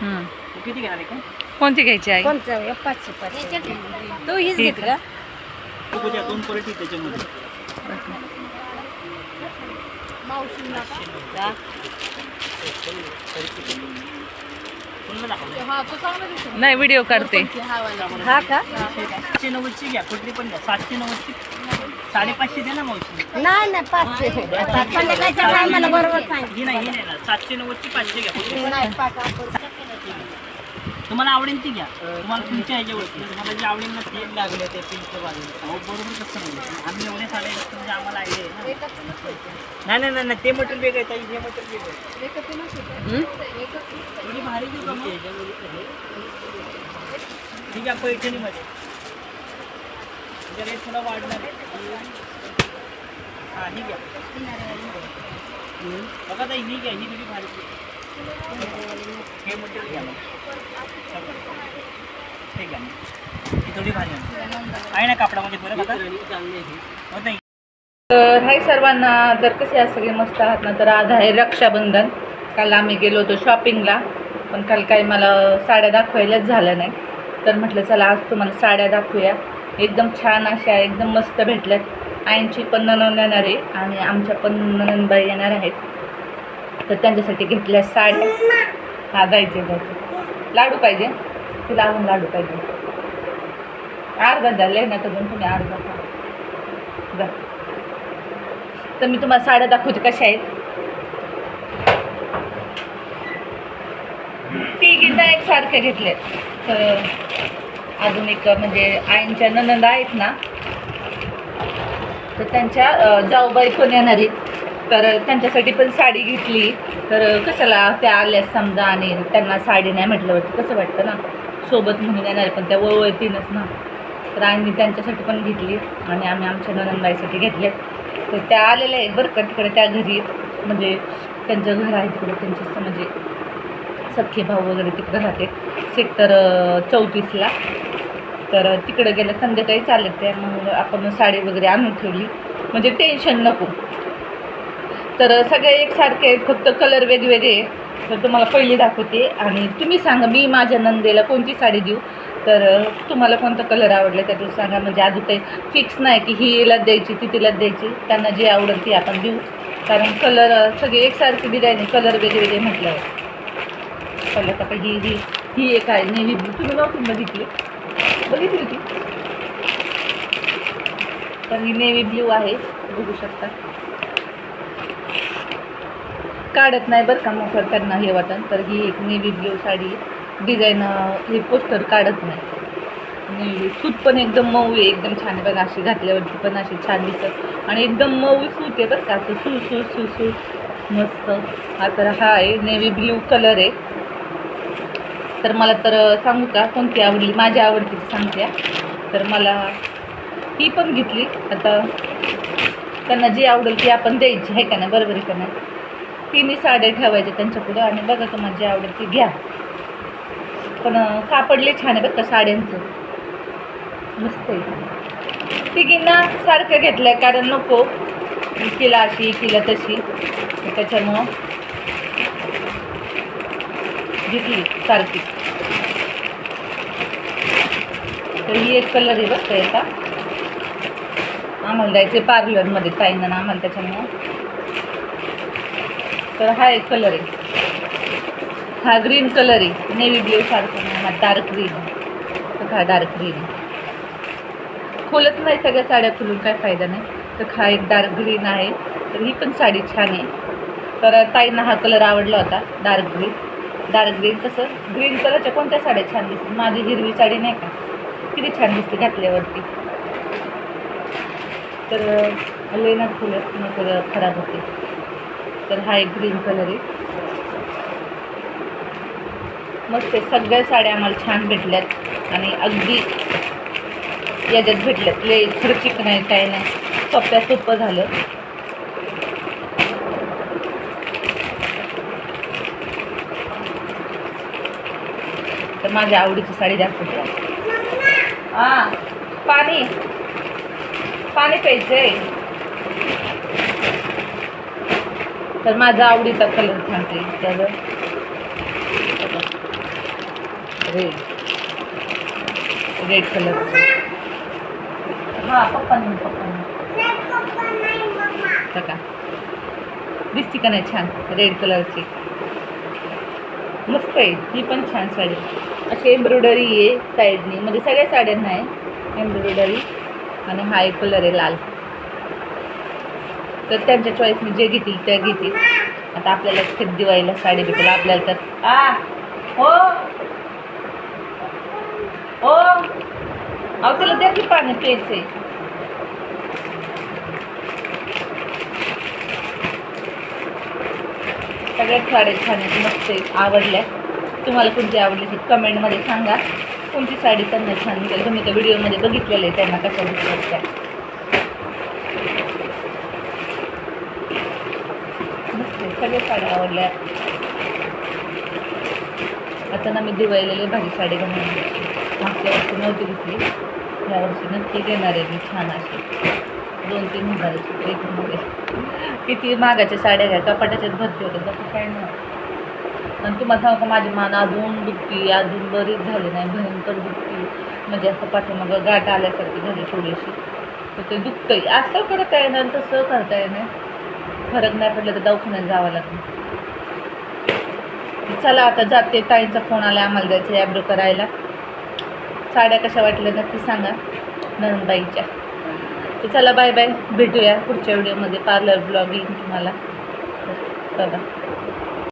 किती घेणार आहे का कोणती घ्यायची आहे कोणचं? पाचशे पाचशे. तू हीच घेत का दोन त्याच्यामध्ये. नाही व्हिडिओ करते हा का? सातशे नव्वदची घ्या कुठली पण घ्या. सातशे नव्वदची. साडेपाचशे दे ना मावशी. नाही नाही पाचशे. संध्याकाळच्या टायमाला बरोबर सांग ही नाही ही नाही. ना सातशे नव्वदची पाचशे घ्या कुठली पण. नाही पाच आपण. तुम्हाला आवडेल ती घ्या. तुम्हाला तुमच्या ह्याच्यावरती. तुम्हाला जे आवडेल ना ते लागले ते पिंक बाजूला. अहो बरोबर कसं म्हणजे आम्ही एवढे साडे घेतो म्हणजे आम्हाला आयडिया आहे ना. नाही नाही नाही नाही, ते मटेरियल वेगळं आहे ताई, हे मटेरियल वेगळं आहे. थोडी भारी घेऊ का मग? ठीक आहे पैठणीमध्ये. रेट थोडा वाढणार आहे. हां ही घ्या. बघा ताई ही घ्या ही थोडी भारी आहे. हे मटेरियल घ्या मग. हे घ्या ही थोडी आहे. ना कापडामध्ये बरं हो तर हाय सर्वांना जर कसे आज सगळे मस्त आहात ना तर आज आहे रक्षाबंधन. काल आम्ही गेलो होतो शॉपिंगला पण काल काही मला साड्या दाखवायलाच झाल्या नाही. तर म्हटलं चला आज तुम्हाला साड्या दाखवूया. एकदम छान अशा एकदम मस्त भेटल्यात. आईंची पण नणंद येणार आहे आणि आमच्या पण ननंदबाई येणार आहेत. तर त्यांच्यासाठी घेतल्या साड्या. हा जायचे जायचे. लाडू पाहिजे. तुला अजून लाडू पाहिजे. अर्धा द्याल लय ना करून तुम्ही अर्धा जा. तर मी तुम्हाला साड्या दाखवते कशा आहेत. तिघींना एकसारखे घेतले तर अजून एक म्हणजे आईंच्या ननंद आहेत ना तर त्यांच्या जाऊबाई पण येणार आहेत तर त्यांच्यासाठी पण साडी घेतली. तर कशाला त्या आल्या समजा आणि त्यांना साडी नाही म्हटलं वाटतं कसं वाटतं ना? सोबत म्हणून येणार पण त्या वळवळतीनच ना. तर आम्ही त्यांच्यासाठी पण घेतली आणि आम्ही आमच्या ननंदबाईसाठी घेतल्या. तर त्या आलेल्या आहेत बरं का तिकडे त्या घरी. म्हणजे त्यांचं घर आहे तिकडे त्यांचे म्हणजे सख्खे भाऊ वगैरे तिकडे राहते. सेक्टर चौतीसला. तर तिकडे गेलं संध्याकाळी चालत त्या मग आपण साडी वगैरे आणून ठेवली. म्हणजे टेन्शन नको. तर सगळे एकसारखे आहेत फक्त कलर वेगवेगळे तर तुम्हाला पहिली दाखवते आणि तुम्ही सांगा मी माझ्या नंदेला कोणती साडी देऊ? तर तुम्हाला कोणता कलर आवडला त्यातून सांगा. म्हणजे अजून काही फिक्स नाही की ही हिला द्यायची ती तिला द्यायची. त्यांना जी आवडेल ती आपण देऊ. कारण कलर सगळे एकसारखे डिझाईन कलर वेगवेगळे म्हटल्यावर. पहिलं तर ही ही ही एक आहे नेव्ही ब्लू तुम्ही नव्हती बघितली? बघितली होती? तर ही नेव्ही ब्ल्यू आहे बघू शकता. काढत नाही बरं का मोफत त्यांना हे वाटण. तर ही एक नेव्ही ब्ल्यू साडी डिझाईन हे पोस्टर काढत नाही. नेव्ही सूत पण एकदम मऊ आहे एकदम छान आहे बघा अशी घातल्यावरती पण अशी छान दिसत. आणि एकदम मऊ सूत आहे बरं का असं सू सू सू सू मस्त. हा तर हा आहे नेव्ही ब्ल्यू कलर आहे. तर मला तर सांगू का कोणती आवडली? माझ्या आवडतीची सांगते तर मला ही पण घेतली. आता त्यांना जी आवडेल ती आपण द्यायची आहे का नाही? बरोबर आहे का नाही? तिन्ही साड्या ठेवायच्या त्यांच्या पुढं आणि बघा तुम्हाला माझी आवडेल ती घ्या. पण कापडले छान आहे बघ का साड्यांचं. मस्त आहे. तिघींना सारखं घेतलं आहे कारण नको. एकीला अशी एकीला तशी. त्याच्यामुळं घेतली सारखी. तर ही एक कलर आहे बघ का आम्हाला द्यायचे पार्लरमध्ये ताईंना आम्हाला त्याच्यामुळं. तर हा एक कलर आहे. हा ग्रीन कलर आहे. नेव्ही ब्ल्यू सारखा नाही, हा डार्क ग्रीन तर हा डार्क ग्रीन आहे. खोलत नाही सगळ्या साड्या खुलून काय फायदा नाही. तर हा एक डार्क ग्रीन आहे. तर ही पण साडी छान आहे. तर ताईंना हा कलर आवडला होता डार्क ग्रीन डार्क ग्रीन तसं. ग्रीन कलरच्या कोणत्या साड्या छान दिसतात माझी हिरवी साडी नाही का? किती छान दिसते घातल्यावरती. तर लेणार फुलं नको खराब होते. तर हा एक ग्रीन कलर आहे. मस्त सगळ्या साड्या आम्हाला छान भेटल्यात. आणि अगदी याच्यात भेटल्यात. ले खर्चिक नाही काय नाही. सोप्या सोपं झालं. तर माझ्या आवडीची साडी दाखवते हां पाणी. पाणी प्यायचंय. तर माझा आवडीचा कलर सांगते. तर रेड रेड कलर हां पप्पांनी पप्पा बघा. दिसती का नाही छान? रेड कलरची मस्त आहे. ही पण छान साडी. अशी एम्ब्रॉयडरी आहे साईडनी म्हणजे सगळ्या साड्यांना आहे एम्ब्रॉयडरी आणि हा एक कलर आहे लाल. तर त्यांच्या चॉईसने जे घेतील त्या घेतील. आता आपल्याला थेट दिवाळीला साडी भेटेल आपल्याला तर. आ हो. हो. अहो त्याला द्या की पाणी प्यायचंय सगळ्यात साड्या छान आहेत मस्त आवडल्या. तुम्हाला कोणती आवडली ती कमेंटमध्ये सांगा. कोणती साडी त्यांना छान दिसेल तुम्ही त्या व्हिडिओमध्ये बघितलेलं आहे त्यांना कशा त्या. सगळ्या साड्या आवडल्या आता ना मी दिवाळीला लई भारी साडी घेणार मागच्या वर्षी नव्हती घेतली. या वर्षी नक्की घेणार आहे मी छान अशी. दोन तीन हजाराची एक मध्ये किती मागाच्या साड्या घ्या कपाटाच्याच भरती होते तसं काय नाही. आणि तुम्हाला सांगू का माझी मान अजून दुखती अजून बरीच झाली नाही भयंकर दुखती. म्हणजे असं पाठीमागं गाठ आल्यासारखी झाली थोडीशी. तर ते दुखतंय. असं करता येणार तसं करता येणार. फरक नाही पडलं तर दवाखान्यात जावं लागलं. चला आता जाते ताईंचा फोन आला आम्हाला जायचं ॲब्रो करायला. साड्या कशा वाटल्या नक्की सांगा नंदबाईच्या. तर चला बाय बाय भेटूया पुढच्या व्हिडिओमध्ये पार्लर ब्लॉग येईन तुम्हाला. बघा.